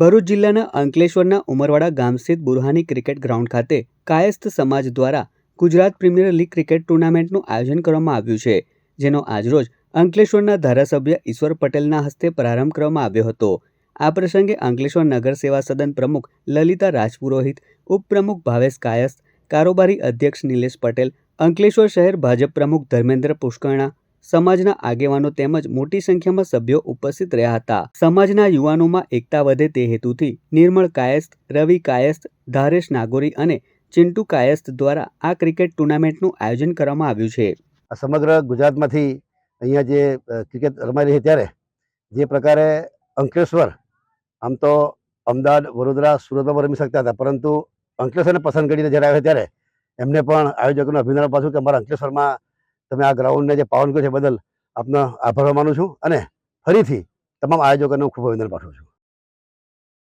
ભરૂચ જિલ્લાના અંકલેશ્વરના ઉમરવાડા ગામ સ્થિત બુરહાની ક્રિકેટ ગ્રાઉન્ડ ખાતે કાયસ્થ સમાજ દ્વારા ગુજરાત પ્રીમિયર લીગ ક્રિકેટ ટુર્નામેન્ટનું આયોજન કરવામાં આવ્યું છે, જેનો આજરોજ અંકલેશ્વરના ધારાસભ્ય ઈશ્વર પટેલના હસ્તે પ્રારંભ કરવામાં આવ્યો હતો. આ પ્રસંગે અંકલેશ્વર નગર સેવા સદન પ્રમુખ લલિતા રાજપુરોહિત, ઉપપ્રમુખ ભાવેશ કાયસ્થ, કારોબારી અધ્યક્ષ નિલેશ પટેલ, અંકલેશ્વર શહેર ભાજપ પ્રમુખ ધર્મેન્દ્ર પુષ્કરણા સમાજના આગેવાનો તેમજ મોટી સંખ્યામાં સભ્યો ઉપસ્થિત રહ્યા હતા. સમાજના યુવાનોમાં એકતા વધે તે હેતુથી નિર્મળ કાયસ્થ, રવિ કાયસ્થ, ધારેશ નાગોરી અને ચિંટુ કાયસ્થ દ્વારા આ ક્રિકેટ ટુર્નામેન્ટનું આયોજન કરવામાં આવ્યું છે. સમગ્ર ગુજરાતમાંથી અહીંયા જે ક્રિકેટ રમાઈ રહી ત્યારે જે પ્રકારે અંકલેશ્વર, આમ તો અમદાવાદ, વડોદરા, સુરતમાં રમી શકતા હતા, પરંતુ અંકલેશ્વરને પસંદ કરીને જ્યારે આવ્યા ત્યારે એમને પણ આયોજકોને અભિનંદન પાછું કે અમારા અંકલેશ્વરમાં તમે આ ગ્રાઉન્ડને જે પાવન કર્યું છે બદલ આપનો આભાર માનું છું અને ફરીથી તમામ આયોજકોને હું ખૂબ અભિનંદન પાઠવું છું.